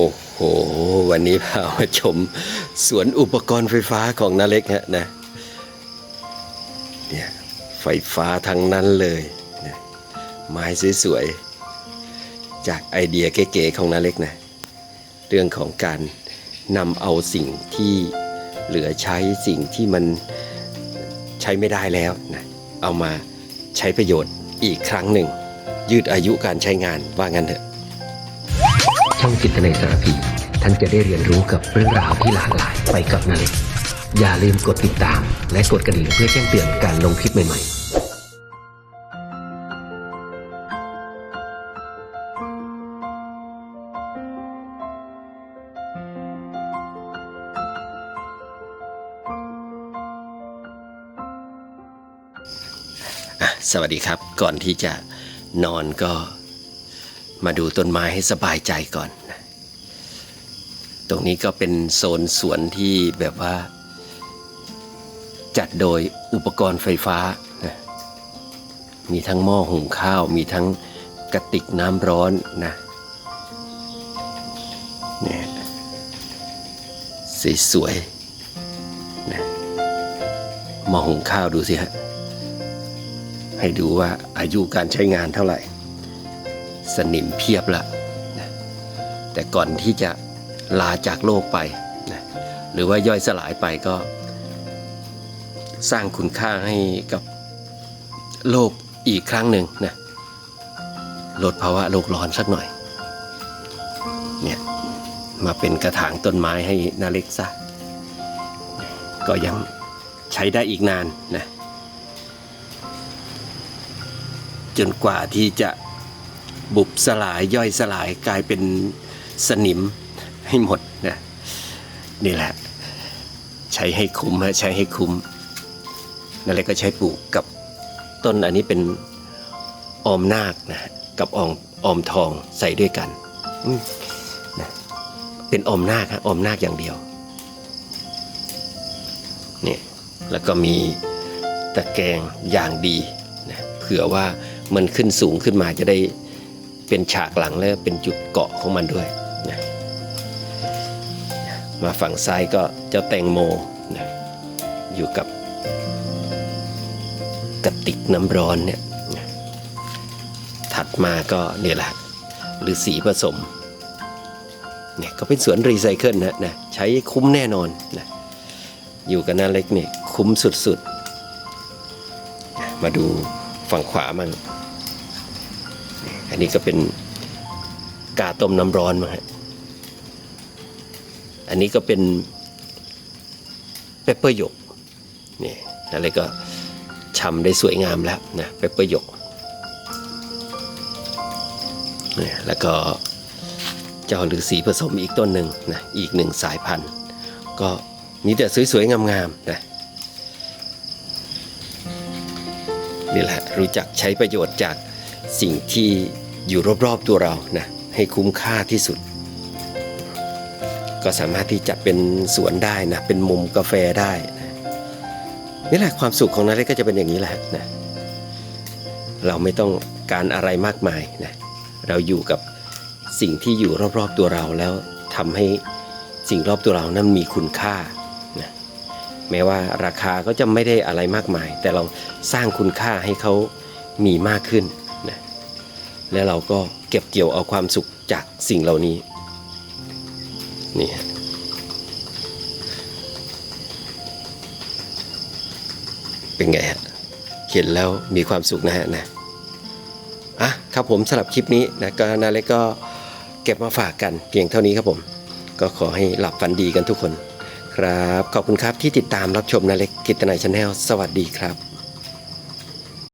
โอ้โห วันนี้พามาชมสวนอุปกรณ์ไฟฟ้าของนาเล็กฮะนะเนี่ยไฟฟ้าทั้งนั้นเลยนะไม้สวยๆ จากไอเดียเก๋ๆของนาเล็กนะ เรื่องของการนำเอาสิ่งที่เหลือใช้สิ่งที่มันใช้ไม่ได้แล้วนะเอามาใช้ประโยชน์อีกครั้งหนึ่ง ยืดอายุการใช้งานว่างั้นเถอะ องจิตในสารพี ท่านจะได้เรียนรู้กับเรื่องราวที่หลากหลายไปกับนาเล็กอย่าลืมกดติดตาม และกดกระดิ่งเพื่อแจ้งเตือนการลงคลิปใหม่ๆสวัสดีครับ ก่อนที่จะนอนก็ มาดูต้นไม้ให้สบายใจก่อนนะตรงนี้ก็เป็นโซนสวนที่แบบว่า จัดโดยอุปกรณ์ไฟฟ้านะมีทั้งหม้อหุงข้าว มีทั้งกระติกน้ำร้อนนะเนี่ยสวยๆนะหม้อหุงข้าวดูสิฮะให้ดูว่าอายุการใช้งานเท่าไหร่ สนิมเพียบละนะแต่ก่อนที่จะลาจากโลกไปนะหรือว่าย่อยสลายไปก็ สร้างคุณค่าให้กับโลกอีกครั้งหนึ่งนะลดภาวะโลกร้อนสักหน่อยเนี่ยมาเป็นกระถางต้นไม้ให้นาเล็กซะก็ยังใช้ได้อีกนานนะจนกว่าที่จะ บุบสลายย่อยสลายกลายเป็นสนิมให้หมดนะนี่แหละ ใช้ให้คุ้มฮะใช้ให้คุ้มนั่นแหละก็ใช้ปลูกกับต้นอันนี้เป็นออมนาคนะกับออมออมทองใส่ด้วยกันนะเป็นออมนาคฮะออมนาคอย่างเดียวเนี่ยแล้วก็มีตะแกรงอย่างดีนะเผื่อว่ามันขึ้นสูงขึ้นมาจะได้ เป็นฉากหลังและเป็นจุดเกาะของมันด้วยนะมาฝั่งซ้ายก็เจ้าแตงโมนะอยู่กับกระติกน้ำร้อนเนี่ยนะถัดมาก็เนี่ยแหละหรือสีผสมเนี่ยก็เป็นสวนรีไซเคิลนะนะใช้คุ้มแน่นอนนะอยู่กันหน้าเล็กเนี่ยคุ้มสุดๆ มาดูฝั่งขวามั่ง อันนี้ก็เป็นกาต้มน้ำร้อนมาฮะอันนี้ก็เป็นเปปเปอร์หยกนี่อะไรก็ชำได้สวยงามแล้วนะเปปเปอร์หยกนี่แล้วก็เจ้าฤาษีผสมอีกต้นหนึ่งนะอีกหนึ่งสายพันธุ์ ก็มีแต่สวยๆงามๆนะนี่แหละรู้จักใช้ประโยชน์จาก สิ่งที่อยู่รอบๆตัวเรานะให้คุ้มค่าที่สุด ก็สามารถที่จัดเป็นสวนได้นะเป็นมุมกาแฟได้นะนี่แหละความสุขของนาเล็กก็จะเป็นอย่างนี้แหละนะเราไม่ต้องการอะไรมากมายนะเราอยู่กับสิ่งที่อยู่รอบๆตัวเราแล้วทำให้สิ่งรอบตัวเรานั้นมีคุณค่านะแม้ว่าราคาก็จะไม่ได้อะไรมากมาย แต่เราสร้างคุณค่าให้เขามีมากขึ้น และเราก็เก็บเกี่ยวเอาความสุขจากสิ่งเหล่านี้นี่เป็นไงฮะเห็นแล้วมีความสุขนะฮะนะอะครับผมสำหรับคลิปนี้นะก็นาเล็กก็เก็บมาฝากกันเพียงเท่านี้ครับผม ก็ขอให้หลับฝันดีกันทุกคน ครับ ขอบคุณครับที่ติดตามรับชมนาเล็กกิตนายชาแนลสวัสดีครับ